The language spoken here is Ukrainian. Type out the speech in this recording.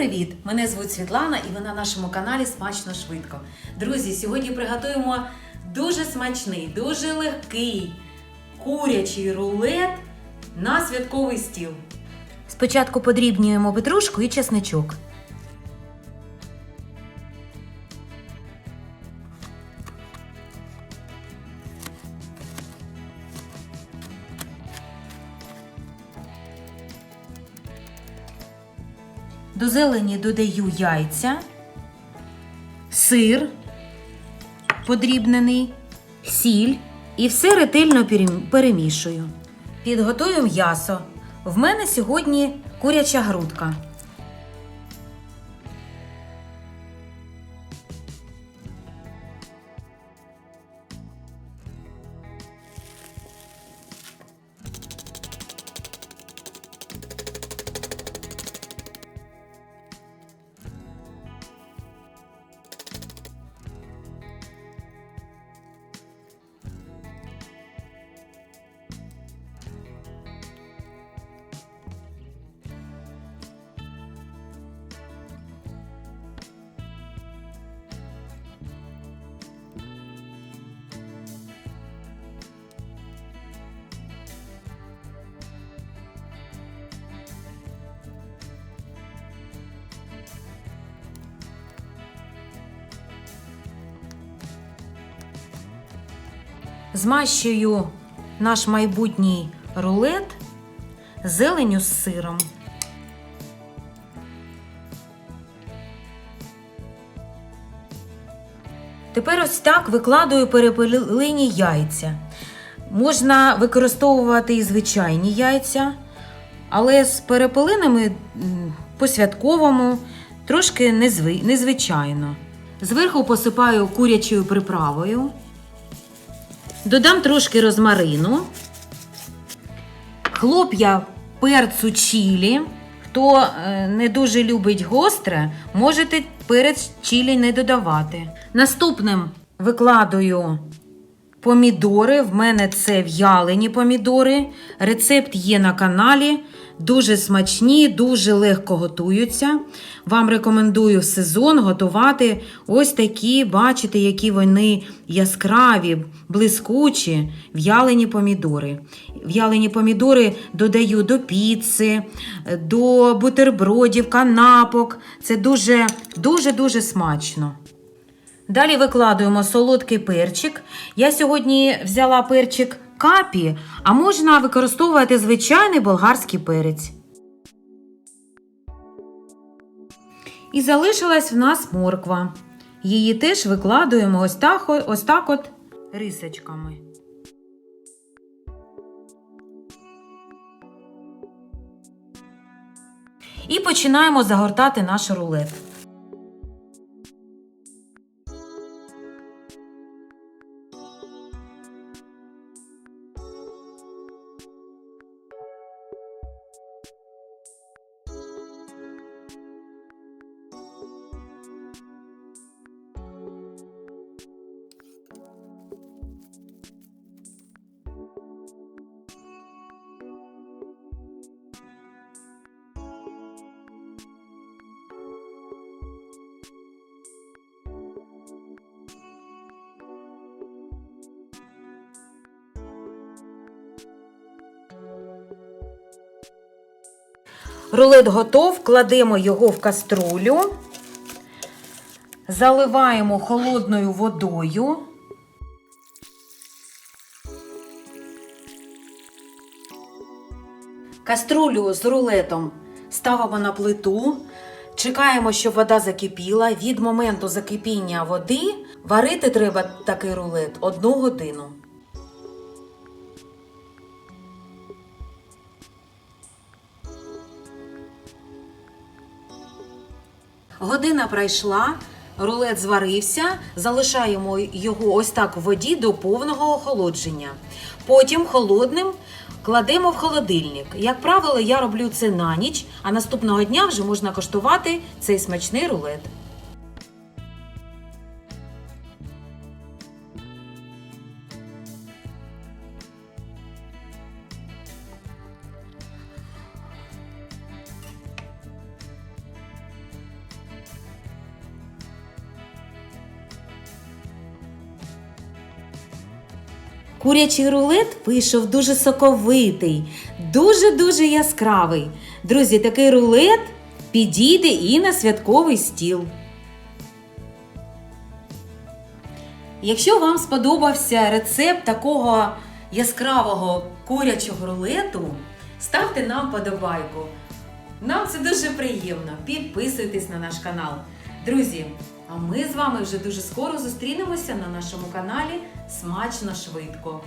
привіт! Мене звуть Світлана і ви на нашому каналі Смачно Швидко. Друзі, сьогодні приготуємо дуже смачний, дуже легкий курячий рулет на святковий стіл. Спочатку подрібнюємо петрушку і чесничок. До зелені додаю яйця, сир подрібнений, сіль і все ретельно перемішую. Підготую м'ясо. В мене сьогодні куряча грудка. Змащую наш майбутній рулет зеленю з сиром. Тепер ось так викладаю перепелені яйця. Можна використовувати і звичайні яйця, але з перепелинами по-святковому трошки незви- незвичайно. Зверху посипаю курячою приправою. Додам трошки розмарину, хлоп'я перцю чілі. Хто е, не дуже любить гостре, можете перець чілі не додавати. Наступним викладаю помідори. В мене це в'ялені помідори. Рецепт є на каналі. Дуже смачні, дуже легко готуються. Вам рекомендую в сезон готувати ось такі, бачите, які вони яскраві, блискучі, в'ялені помідори. В'ялені помідори додаю до піци, до бутербродів, канапок. Це дуже, дуже, дуже смачно. Далі викладуємо солодкий перчик. Я сьогодні взяла перчик капі, а можна використовувати звичайний болгарський перець. І залишилась в нас морква. Її теж викладуємо ось так, ось так от рисочками. І починаємо загортати наш рулет. Рулет готов, кладемо його в каструлю, заливаємо холодною водою. Каструлю з рулетом ставимо на плиту, чекаємо, щоб вода закипіла. Від моменту закипіння води варити треба такий рулет одну годину. Година пройшла, рулет зварився, залишаємо його ось так в воді до повного охолодження. Потім холодним кладемо в холодильник. Як правило, я роблю це на ніч, а наступного дня вже можна коштувати цей смачний рулет. Курячий рулет вийшов дуже соковитий, дуже-дуже яскравий. Друзі, такий рулет підійде і на святковий стіл. Якщо вам сподобався рецепт такого яскравого курячого рулету, ставте нам подобайку. Нам це дуже приємно. Підписуйтесь на наш канал. Друзі, а ми з вами вже дуже скоро зустрінемося на нашому каналі Смачно швидко.